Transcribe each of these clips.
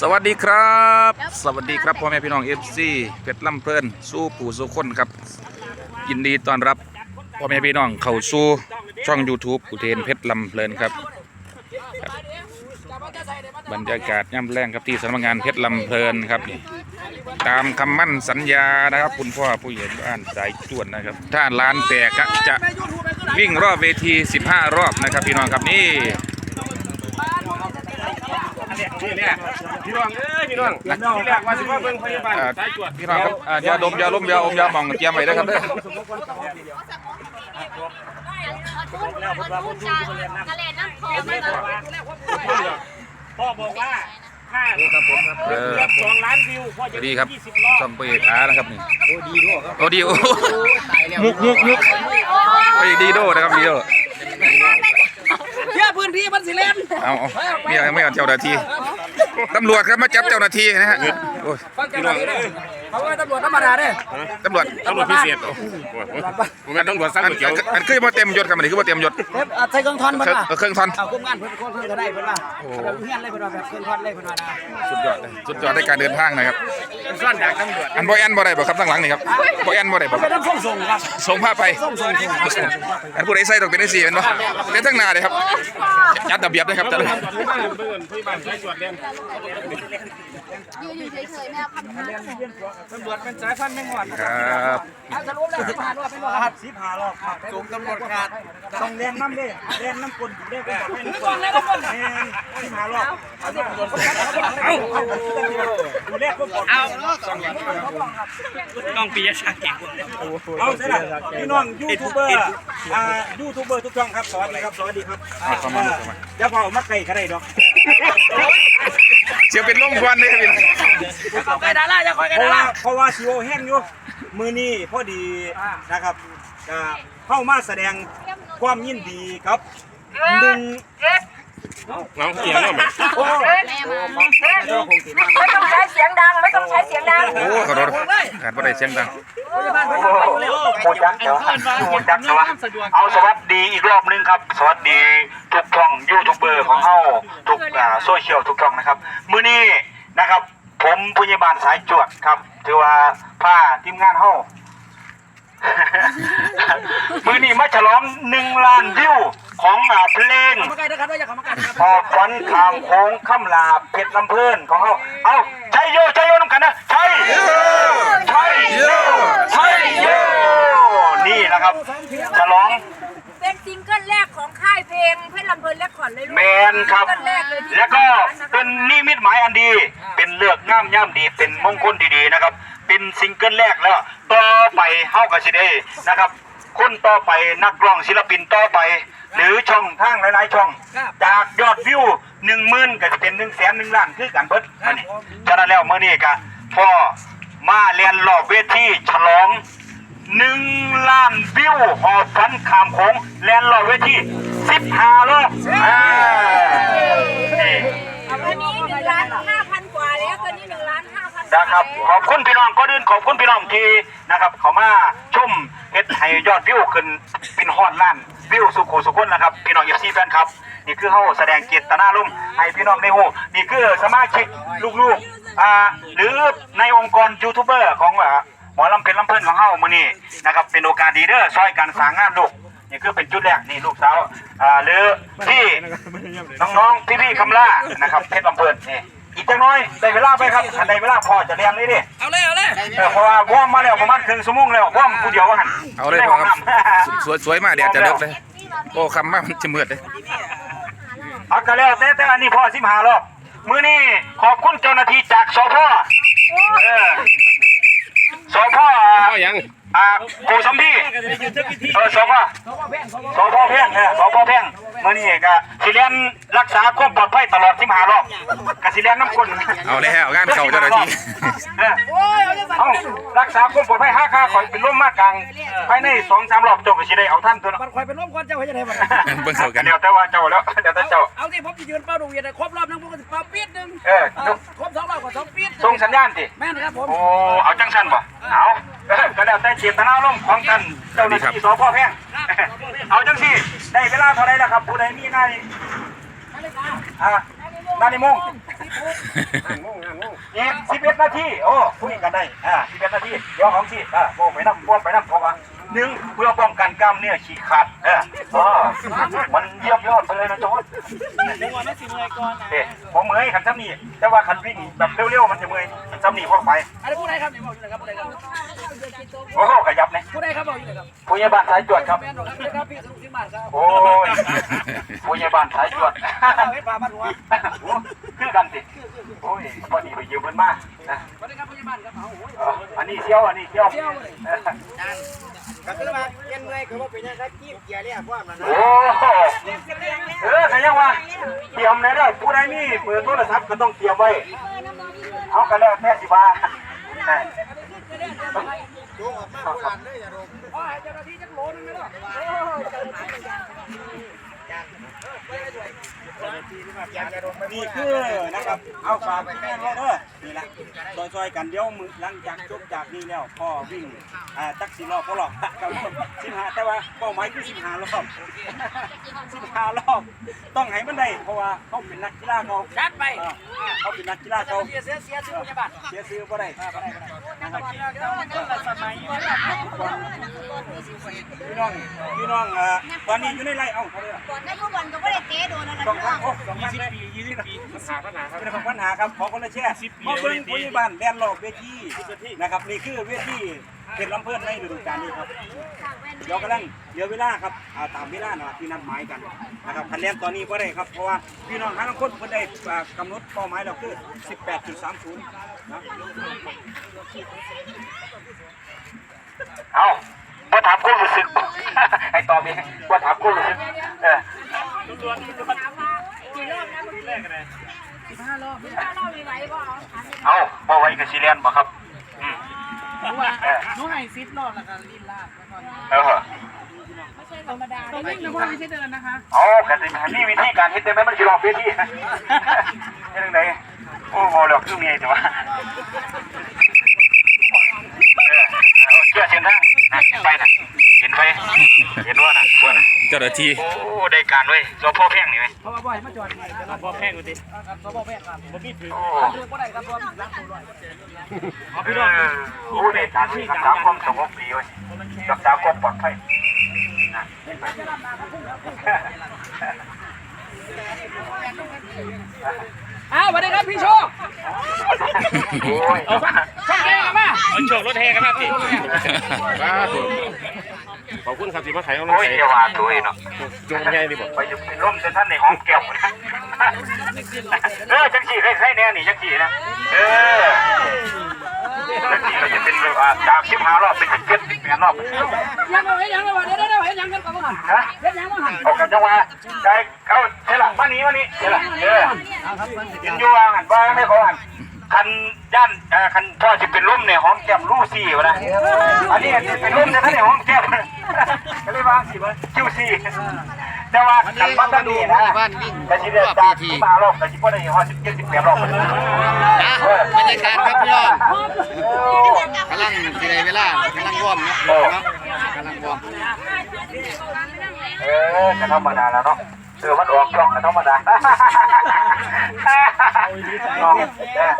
สวัสดีครับ สวัสดีครับพ่อแม่พี่น้องเอฟซีเพชรลำเพลินสู้ปู่สู้คนครับ ยินดีต้อนรับพ่อแม่พี่น้องเข้าสู่ช่อง YouTube อุเทนเพชรลำเพลินครับ บรรยากาศย่ำแรงครับที่สำนักงานเพชรลำเพลินครับนี่ตามคำมั่นสัญญานะครับ คุณพ่อผู้ใหญ่บ้านสายจวนนะครับ ถ้าร้านแตกจะวิ่งรอบเวที 15 รอบนะครับพี่น้องครับนี่ นี่เนี่ยพี่น้องเอ้ยพี่น้องที่แรกว่าสิว่าเบิ่งพยาบาลอ่าสายตรวจพี่น้องครับอ่ายาดมยาล้มยาอมยาหมองเตรียมไว้นะครับเด้อแล้วพุทธาพุทธากะเลน้ำคอไม่ต้องพ่อบอกว่าถ้าเออเกือบสองล้านวิวพ่อสจะวัสดีครับยี่สิบรอบช่องเปิดอานะครับนี่โอ้ดีโดครับโอ้ดีโอ้มุกมุกมุกไปดีโดนะครับดีโดเชื่อพื้ นที่มันสิเล่นเอาเอาไม่เอาไม่เอาเจ้าหน้าที่ ตำรวจครับมาจับเจ้าหน้าที่นะฮะโอ้ยฟังจังหวะนี้เด้อเขาว่าตำรวจธรรมดาเด้อตำรวจตำรวจพิเศษโอ้โหผมเป็นตำรวจสั้นอันเขียวอันอันคือมาเต็มยศครับอันนี้คือมาเต็มยศเทปอะใส่เครื่องทอนเคเพิ่นรื่องว่าเครื่องทอนเอาคุ้มงานเพิ่นคนเพิ่นก็ได้เพิ่นว่าแบบเฮียนเลยเพิ่นว่าแบบเครื่องทอนเลยเพิ่นว่านะสุดยอดเลยสุดยอดในการเดินทางนะครับสั้นจากตำรวจอันบอยแอนบ่ได้บ่ครับตั้งหลังนี่ครับบอยแอนบ่ได้บ่เป็นน้ำส้มส่งครับส่งผ้าไปอันผู้ใดใส่ต้องเป็นไอ้สี่เป็นบ่เป็นทั้งหน้าเลยครับจัดระเบียบนะครับจัดระเบียบตอนนี้บ้านเบิ่งพยาบาลสายตรวจเรียนอยู่อยู่เฉยๆแม่คำถามตำรวจเป็นสายพันธุ์แมงวันครับเอาสรุปแล้วสิบห้ารอบเป็นว่าครับสิบห้ารอบครับสูงตำรวจขาดต้องเรียนน้ำเด้เรียนน้ำกลนเรียนเป็นประเภทนี้ก่อนเลยก็ก่อนแม่นที่หารอบเอาตำรวจเอาเอาดูแลคนก่อนเอาต้องปียชาเก่งเอาใช่ละพี่น้องยูทูบเบอร์อ่ายูทูบเบอร์ทุกช่องครับสวัสดีครับสวัสดีครับเอาเข้ามาเข้ามาอย่าเผามาไก่ก็ได้ดอก เสียเป็นลมควันเลยครับพี่น้องเอาไปดาราจะคอยกันเพราะดาว่าราเพราะว่าชิโอแห้งอยู่มือนี้พอดีนะครับก็เข้ามาแสดงความยินดีครับหนึ่ง น้องเสียงแล้วมั้ยโอ้แม่มาเจ้าคงไม่ต้องใช้เสียงดัง ไม่ต้องใช้เสียงดังโอ้ขอโทษการบ่ได้เสียงดังพูดจักเดี๋ยวพูดจักเดี๋ยวเอาสวัสดีอีกรอบนึงครับ สวัสดีทุกช่องยูทูบเบอร์ของเฮาทุกอ่าโซเชียลทุกช่องนะครับ มื้อนี้นะครับ ผมพยาบาลสายจวดครับ ถือว่าผ้าทีมงานเฮา มื้อนี้มาฉลองหนึ่งล้านวิวของอ่าเพลง มาไกลนะครับด้วยอย่าเข้ามาไกลครับพอฟันขามโค้งข้ามลาเพชรลำเพลินของเขาเอาใช่โยใช่โยน้ำกันนะใช่ใช่โยใช่โยนี่นะครับจะร้อง เป็นซิงเกิลแรกของค่ายเพลงเพชรลำเพลินและขอนเลยลูกแมนครับ ซิงเกิลแรกเลยที่แล้วก็เป็นนิมิตหมายอันดี เป็นเลือกง่ามย่ำดีเป็นมงคลดีๆนะครับ เป็นซิงเกิลแรกแล้ว ต่อไปเฮากับสิเดนะครับคนต่อไปนักร้องศิลปินต่อไป หรือช่องทางหลายๆช่อง จากยอดวิวหนึ่งหมื่นก็จะเป็นหนึ่งแสนหนึ่งล้านคือกันเบิดอันนี้ฉะนั้นแล้วเมื่อนี้ก็พ่อมาเรียนรอบเวทีฉลองหนึ่งล้านวิวหอบฟันขามโค้งเรียนรอบเวทีสิบห้ารอบอ่านี่ ตอนนี้หนึ่งล้านห้าพันกว่าแล้วตอนนี้หนึ่งล้า นห้าพันนะครับ ขอบคุณพี่น้องก็ดื่นขอบคุณพี่น้องที่นะครับ เขามาชมเฮ็ดให้ยอดวิวขึ้นเป็นฮอดล้านวิวสุขุสุขคนนะครับพี่น้องเอฟซีแฟนครับนี่คือเฮาแสดงเจตนารมณ์ให้พี่น้องได้ฮู้นี่คือสมาชิกลูกๆอ่าหรือในองค์กรยูทูบเบอร์ของอ่าหมอลำเพลินลำเพลินของเฮามื้อนี้นะครับเป็นโอกาสดีเด้อช่วยกันสร้างงานลูกนี่คือเป็นจุดแรกนี่ลูกสาวอ่าหรือที่น้องๆพี่ๆคำล่านะครับเพชรลำเพลินนี่ อีกจังน้อยได้เวลาไปครับถ้าได้เวลาพอจะเรียนเลยดิเอาเลยเอาเลยเออเพราะว่าว่อมมาแล้วประมาณครึ่งชั่วโมงแล้วว่อมผู้เดียวว่าหันเอาเลยพ่อครับสวยสวยมากเดี๋ยวจะเลิกเลยโอ้คำมากมันจะมืดเลยเอาก็แล้วแต่แต่อันนี้พ่อสิบห้ารอบมื้อนี้ขอบคุณเจ้าหน้าที่จากสพเออสพเอายังอ่าโกสัมพีเออสพสพเพ่งเออสพเพ่งมื้อนี้ก็สิเรียน รักษาความปลอดภัยตลอดสิบห้ารอบก็สิเรียนน้ำกลเอาแล้วงานเข่าเจ้าหน้าที่เออเอารักษาความปลอดภัยห้าค่าข่อยเป็นร่มมากกลางภายในสองสามรอบเจบก็สิได้เอาท่านตัวเนาะมันคอยเป็นร่มก่อนเจ้าให้จะได้บ่เบิ่งเข้ากันเดี๋ยวแต่ว่าเจ้าแล้วเดี๋ยวแต่เจ้าเอาสิผมจะยืนเป้าดูเวียนครบรอบนึงผมก็จะเป้าปีดนึงเออครบสองรอบก็สองปีดส่งสัญญาณสิแม่นะครับผมโอ้เอาจังสันบ่เอาเออก็แล้วแต่เจตนารมณ์ของกันเจ้าหน้าที่สพแพงเอาจังสิได้เวลาเท่าไรแล้วครับผู้ใดมีหน้าที่ อ่านานิมงงานงงงานงงอีกสิบเอ็ดนาทีโอ้คุยกันได้อ่าสิบเอ็ดนาทีเดี๋ยวของสิอ่าโอ้ไปน้ำบวนไปน้ำพราะว่า หนึ่งเพื่อป้องกันกล้ามเนื้อฉีกขาดเอออ๋อมันเยี่ยมยอดไปเลยนะโจ๊ดจังหวะไม่สิเมื่อยก่อนนะเอ๊ะผมเมื่อยขันซ้ำนี่แต่ว่าขันวิ่งแบบเร็วๆมันจะเมื่อยขันซ้ำนี่พวกไปอันนี้ผู้ใดครับเดี๋ยวบอกอยู่ไหนครับผู้ใดครับโอ้โหขยับเนี่ยผู้ใดครับบอกอยู่ไหนครับผู้ใหญ่บ้านสายจวดครับแม่นบอกครับครับพี่สมุทรสิบบาทครับโอ้ยผู้ใหญ่บ้านสายจวดเอาให้ปลาบ้านหัวโอ้คือกันสิโอ้ยพอดีไปยืมเพิ่นมานะสวัสดีครับผู้ใหญ่บ้านครับเอาโอ้ยเอออันนี้เที่ยวอันนี้เที่ยว เที่ยวเลยเออก็คือว่าเย็นเมื่อยก็ว่าเป็นยังไงกี้เกียร์เนี่ยพวกมันนะโอ้เออใครยังว่าเตรียมเลยเด้อผู้ใดนี่เปิดโทรศัพท์ก็ต้องเตรียมไว้ เอากันแล้วแค่สิบาทอ๋อเจ้าหน้าที่จักโลนึงไหมล่ะ นี่คือนะครับ เอาฝากไปแม่เด้อนี่ละซอยๆกันเดี๋ยวมือหลังจากจบจากนี้แล้วพ่อวิ่งอ่าจักสิรอบพ่อหลอกครับสิบห้าแต่ว่าเป้าหมายคือสิบห้ารอบสิบห้ารอบ ต้องให้มันได้เพราะว่าเขาเป็นนักกีฬาเขาชัดไปเขาเป็นนักกีฬาเขาเสียเสียเสียชื่อผู้ใหญ่บ้านเสียซื้อบ่ได้นะครับพี่น้องพี่น้องอ่อตอนนี้อยู่ในไร่เอ้าเขาเลยล่ะก่อนหน้าทุกวันก็ไม่ได้เตะโดนอะไรสองพันโอ้สองพันเลยยี่สิบปีปัญหาปัญหาครับเป็นของปัญหาครับขอคนละแช่มาเบิ่งพยาบาลแดนโลอกเวทีนะครับนี่คือเวทีเป็นลำเพื่อนในฤดูกาลนี้ครับเดี๋ยวกำลังเหลือเวลาครับตามเวลานะที่นัดหมายกันนะครับคะแนนตอนนี้ก็ได้ครับเพราะว่าพี่น้องทั้งคนเพิ่นได้กำหนดเป้าหมายเราคือ 18.30นะเอาว่าถามกูรู้สึกไอ้ตอบเองว่าถามกูรู้สึกเออ กี่รอบนะมึงแรกกัน เลยสิบห้ารอบสิบห้ารอบมีไหวก็เอาถามเลยเอาบ่ไว้กับซีเรียนบ่ครับอืมหนูว่าหนูให้ซิปรอบแล้วก็ลิ้นลาบแล้วก็เออไม่ใช่ธรรมดาตรงนี้หนูว่าไม่ใช่เดินนะคะเอากติมีวิธีการเฮ็ดได้ไหมมันสิรอบเวทีเฮ็ดจังไดโอ้โหแล้วคือเมียจังวะเออเอาเชื่อเส้นทางนะเห็นไปน่ะเห็นไป เห็นว่าน่ะพวกน่ะเจ้าหน้าที่โอ้ได้การเว้ยสพแพงนี่เว้ยเพราะว่าบ่อยมาจอดนี่แต่พอแพงดูดิครับสพแพงครับผมมีถือโอ้ถือบ่ได้ครับรวมรักตัวด้วยเออโอ้ได้การเว้ยรักษาความสงบดีเว้ยรักษาความปลอดภัยนะอ้าวสวัสดีครับพี่โชคโอ้ยช่างแกกันมาเอาโชครถแห่กันครับพี่ ขอบคุณครับที่มาขายของเราโอ้ยอย่าว่าตัวเองเนาะจงใหญ่ดีบ่ไปอยู่เป็นร่มเซนท่านในห้องแก้วนะเออจังสี่ใครๆแน่นี่จังสี่นะเออจังสี่ก็จะเป็นแบบว่าจากสิบห้ารอบเป็นสิบเจ็ดสิบแปดรอบยังเอาไว้ยังเอาไว้เดี๋ยวเดี๋ยวเห็นยังกันก่อนก่อนฮะเห็นยังมาหันออกกันจังหวะได้เอาเสละมานี้มานี้เสละเออยินอยู่ว่างันว่าไม่พอหันคันย่านเอ่อคันพ่อจะเป็นร่มในห้องแก้มลู่ซี่วะนะอันนี้จะเป็นร่มในท่านในห้องแก้ม ก็เลยว่าสิว่าคิวซี่แต่ว่าคันบ้านนี้นะแต่ชีเดียจากที่มารอบแต่ชีพ่อได้ห้อสิบเจ็ดสิบแปดรอบบรรยากาศครับพี่น้องกำลังสิได้เวลากำลังว่อมเนาะเนาะกำลังว่อมเออจะธรรมดาแล้วเนาะเออมันออกช่องกันธรรมดาน้องเออ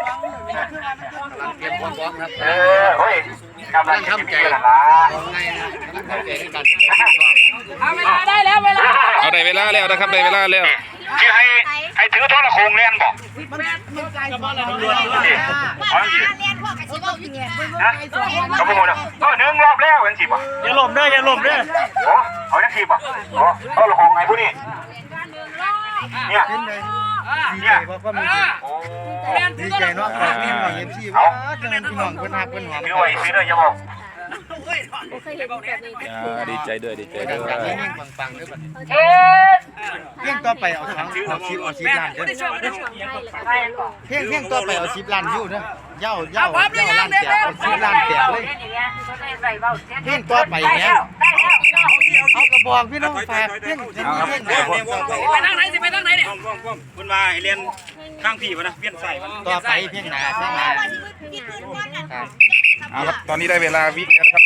เตรียมความพร้อมครับเออเฮ้ยกำลังกำลังจะทำมีใจเวกำลาลังทำใจในการแสดงความชอบเอาเวลาได้แล้วเวลาเอาได้เวลาแล้วนะครับได้เวลาแล้วที่ให้ให้ถือโทรโคงเรียนบอกแม่มีใจสมองเลยนี่ว่าเอาสิเรียนพวกอาชีพเอาอยู่เนี่ยนะเขาพูดแล้วเออหนึ่งรอบแล้วเป็นสิบ่อย่าหลบเด้ออย่าหลบเด้อโอ้เอาจังสิบ่โอ้โทรโคงไงผู้นี่เนี่ย เนี่ยโอ้ดีใจเนาะฝากพี่น้องเอฟซีว่าจังพี่น้องเพิ่นฮักเพิ่นหอมถือไว้ซื้อเลยอย่าบอกอ่าดีใจด้วยดีใจด้ดัวงๆยเฮงๆปังๆเด้อบัดเอ๊ะเพียงต่อไปเอาสองเอา10เอา10ล้านเด้อเพียงเพียงต่อไปเอา10ล้านวิวเด้อเย้าเย้าเย้าล้านแตกเอา10ล้านแตกเลยเพียงต่อไปเนี่ยเอาก ระบอกพี่น้องฝากเพียงเพียงเพียงไปทางไหนสิไปทางไหนเนี่ยว่อมว่อมว่อมคุณว่าให้เรียนข้างพี่วะนะเวียนใส่มันต่อไปเพียงหน้าเพียงหน้าที่พื้นก้อนนั่นเอาครับตอนนี้ได้เวลาวิ่งแล้วนะครับ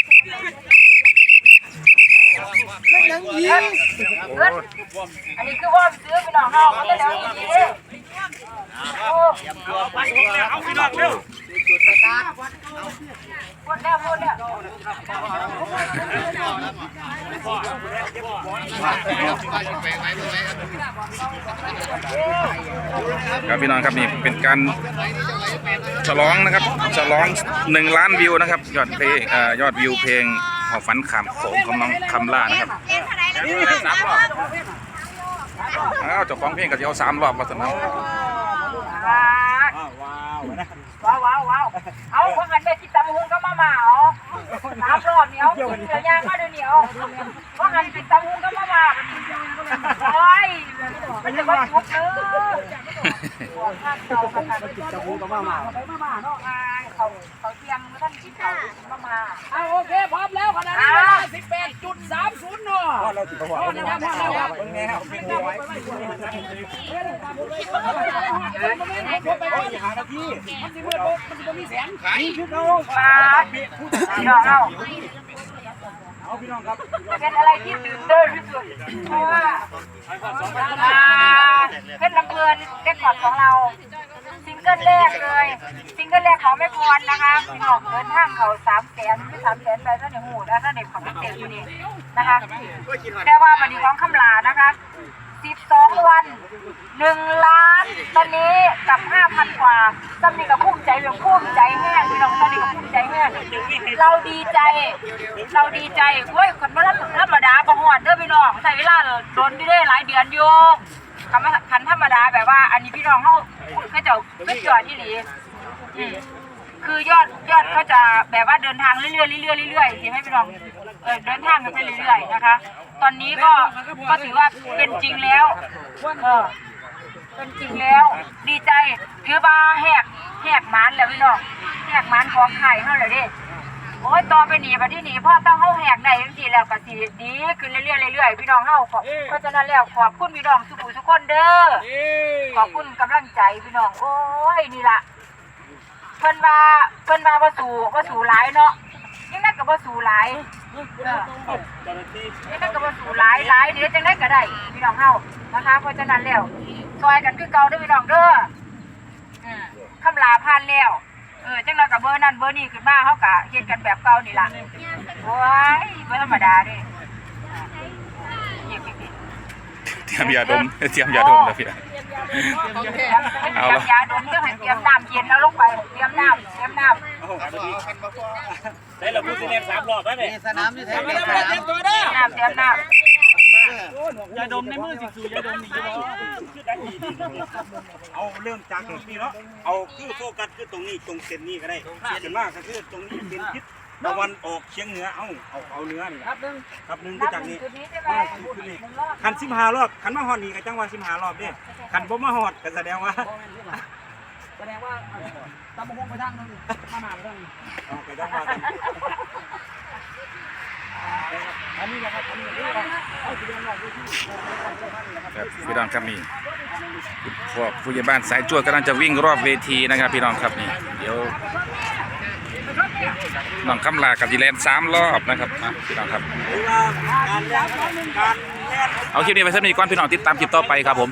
อันนี้คือว่าซื้อไปน้องนอกก็ได้แล้วอีกทีพี่น้องเร็วหม ดแล้วหมดแล้วครับพี่น้องครับนี่เป็นการฉลองนะครับฉลองหนึ่งล้านวิวนะครับ ยอดเพลงเอ่อยอดวิวเพลงหอฝันขามโขงของน้องคำล่านะครับเล่นเท่าไหร่แล้วสามรอบอ้าวเจ้าของเพลงก็จะเอาสามรอบมาสนองว้าวว้าวว้าว เอาวว้าวเอาพวกกันไปกินตำหุงก็มาหมาเอาสามรอบเนี้ยเดี๋ยวยางก็เดี๋ยวเหนียว วกกันกินตำหุงก็มาหมาโอ้ยมันจะมาจุกเออข้ามเราค่ะจะพูดกับมามาไปมาหมาเนาะเขาเขาเตียงท่านกินเขามาหมาเอาโอเคพร้อมแล้วขณะนี้เวลา18.30เนาะพ่อเราติดประวัติเป็นไงครับเป็นไงครับไว้หาหน้าที่มันสิมืดบ่มันสิบ่มีแสงนี่คือเขาปลาพี่น้องเอาเอาพี่น้องครับ เป็นอะไรที่ตื่นเต้นที่สุดเพราะว่าอาเพชรลำเพลินเด็กกอดของเรา ซิงเกิลแรกเลย ซิงเกิลแรกของแม่พรนะคะพี่น้องเดินทางเขาสามแสนไม่สามแสนไปท่านในหูนะท่านในของเต็มอยู่นี่นะคะแต่ว่าวันนี้ของคำลานะคะสิบสองวันหนึ่งล้านตอนนี้กับห้าพันกว่าตอนนี้กับภูมิใจแบบภูมิใจแห้งพี่น้องตอนนี้กับภูมิใจแห้ง เราดีใจ เราดีใจเฮ้ยคนมาธรรมดาประหอดเด้อพี่น้องใช้เวลาโดนที่ได้หลายเดือนอยู่คำว่าคันธรรมดาแบบว่า อันนี้พี่น้องเขาเขาจะไม่จอดที่หลีคือยอดยอดเขาจะแบบว่าเดินทางเรื่อยๆเรื่อยๆเรื่อยๆเห็นไหมพี่น้องเออเดินทางกันไปเรื่อยๆนะคะ ตอนนี้ก็ก็ถือว่าเป็นจริงแล้วเออเป็นจริงแล้ว ดีใจถือว่าแหกแหกมันแล้วพี่น้องแหกมันของไข่เขาเลยเดิ โอ้ยต่อไปหนีไปที่หนีพ่อต้องเฮาแหกได้จังซี่แล้วก็สิดีขึ้นเรื่อยๆเรื่อยๆพี่น้องเฮาขอบเพราะฉะนั้นแล้วขอบคุณพี่น้องทุกผู้ทุกคนเด้อขอบคุณกำลังใจพี่น้องโอ้ยนี่ล่ะเพิ่นว่าเพิ่นว่าบ่สู่บ่สู่หลายเนาะยังไดก็บ่สู่หลายเออยังไดก็บ่สู่หลายหลายเดี๋ยวจังไดก็ได้พี่น้องเฮานะคะเพราะฉะนั้นแล้วซอยกันคือเก่าเด้อพี่น้องเด้ออืมคำลาผ่านแล้ว เออจังเรากับเบอร์นั่นเบอร์นี่ขึ้นมาเขากะเฮ็ดกันแบบเก่านี่ล่ะโอ้ยบ่ธรรมดาเด้เยี่ยมจริงเตรียมยาดมเตรียมยาดมแล้วพี่ๆเตรียมยาดมเรื่องให้เตรียมน้ำเย็นเอาลงไปเตรียมน้ำเตรียมน้ได้เราพูดสิเล่นสามรอบแล้วเนี่ยสนามอยู่แถวนี้สนามตัวเด้อำน้ำเตรียมน้ ยาดมในมือสิสูยาดมนี่จะบอกเอาเริ่มจากตรงนี้เนาะเอาคือโฟกัสคือตรงนี้ตรงเส้นนี้ก็ได้ส่วนมากก็คือตรงนี้เป็นทิศตะวันออกเฉียงเหนือเอาเอาเอาเหนือนี่ครับนึงครับหนึ่งำคือนับจากหนึ่นี้งจุดนี้ใช่ไหมว่าคือนี่คันสิบห้ารอบคันมาฮอดนี่ก็จังว่าสิบห้ารอบเด้คันบ่มาฮอดก็แสดงว่าแสดงว่าตำบงไปทางนึงมาหมาไปทางนึงเอาก็จังว่ากัน อันนี้นะครับอันนี้นะครับเอาสิเรียนว่าที่ครับพี่น้องครับนี่พวกผู้ใหญ่บ้านสายจวดกำลังจะวิ่งรอบเวทีนะครับ พี่น้องครับนี่เดี๋ยวน้องคำลากับดีแลนสามรอบนะครับอะพี่น้องครับ การเรียนการเรียนเอาคลิปนี้ไปสักนิดก่อนพี่น้องติดตามคลิปต่อไปครับผม